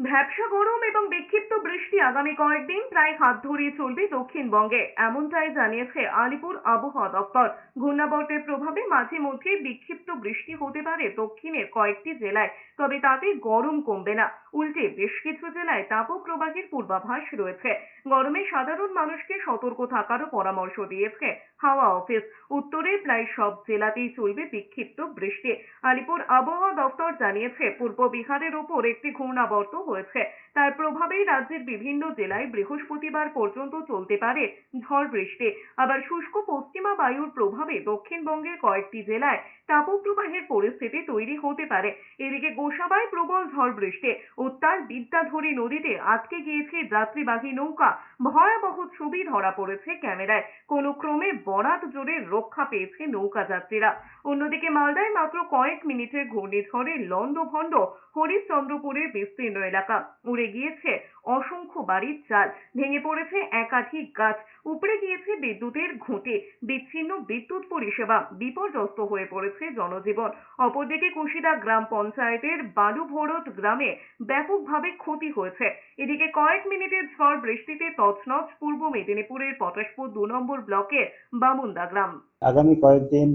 ভ্যাবসা গরম এবং বিক্ষিপ্ত বৃষ্টি আগামী কয়েকদিন প্রায় হাত ধরিয়ে চলবে দক্ষিণবঙ্গে, এমনটাই জানিয়েছে আলিপুর আবহাওয়া দপ্তর। ঘূর্ণাবর্তের প্রভাবে মাঝে মধ্যে বিক্ষিপ্ত বৃষ্টি হতে পারে দক্ষিণের কয়েকটি জেলায়, তবে তাতে গরম কমবে না। উল্টে বেশ কিছু জেলায় তাপপ্রবাহের পূর্বাভাস রয়েছে। গরমে সাধারণ মানুষকে সতর্ক থাকারও পরামর্শ দিয়েছে হাওয়া অফিস। উত্তরে প্রায় সব জেলাতেই চলবে বিক্ষিপ্ত বৃষ্টি। আলিপুর আবহাওয়া দপ্তর জানিয়েছে, পূর্ব বিহারের ওপর একটি ঘূর্ণাবর্ত হয়েছে। তার প্রভাবেই রাজ্যের বিভিন্ন জেলায় বৃহস্পতিবার পর্যন্ত চলতে পারে ঝড় বৃষ্টি। আবার শুষ্ক পশ্চিমা বায়ুর প্রভাবে দক্ষিণবঙ্গের কয়েকটি জেলায় তাপপ্রবাহের পরিস্থিতি তৈরি হতে পারে। এদিকে গোসাবায় প্রবল ঝড় বৃষ্টি। উত্তাল বিদ্যাধরী নদীতে আটকে গিয়েছে যাত্রীবাহী নৌকা। ভয়াবহ ছবি ধরা পড়েছে ক্যামেরায়। কোনো ক্রমে বরাত জোরে রক্ষা পেয়েছে নৌকা যাত্রীরা। অন্যদিকে মালদায় মাত্র কয়েক মিনিটের ঘূর্ণিঝড়ে লন্ডভন্ড হরিশ্চন্দ্রপুরের বিস্তীর্ণ এলাকা। উড়ে গিয়েছে অসংখ্য বাড়ির চাল ভেঙে পড়েছে একাধিক গাছ। উপড়ে গিয়েছে বিদ্যুতের ঘুঁটে। বিচ্ছিন্ন বিদ্যুৎ পরিষেবা বিপর্যস্ত হয়ে পড়েছে জনজীবন। অপরদিকে কুশিদা গ্রাম পঞ্চায়েতের বালুভরত গ্রামে ব্যাপকভাবে ক্ষতি হয়েছে। এদিকে কয়েক মিনিটের ঝড় বৃষ্টিতে তছনছ পূর্ব মেদিনীপুরের পটাশপুর দু নম্বর ব্লকের বামুন্দা গ্রাম। আগামী কয়েকদিন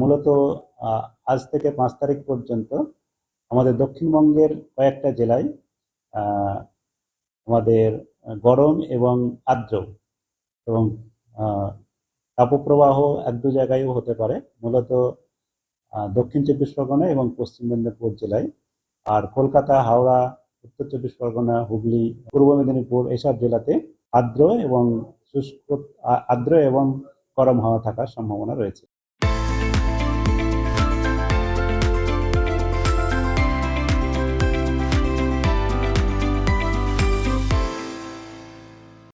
মূলত আজ থেকে পাঁচ তারিখ পর্যন্ত আমাদের দক্ষিণবঙ্গের কয়েকটা জেলায় আমাদের গরম এবং আর্দ্র এবং তাপপ্রবাহ এক দু জায়গায়ও হতে পারে, মূলত দক্ষিণ চব্বিশ পরগনা এবং পশ্চিম মেদিনীপুর জেলায়। আর কলকাতা, হাওড়া, উত্তর চব্বিশ পরগনা, হুগলি, পূর্ব মেদিনীপুর এসব জেলাতে আর্দ্র এবং শুষ্ক আর্দ্র এবং গরম হাওয়া থাকার সম্ভাবনা রয়েছে।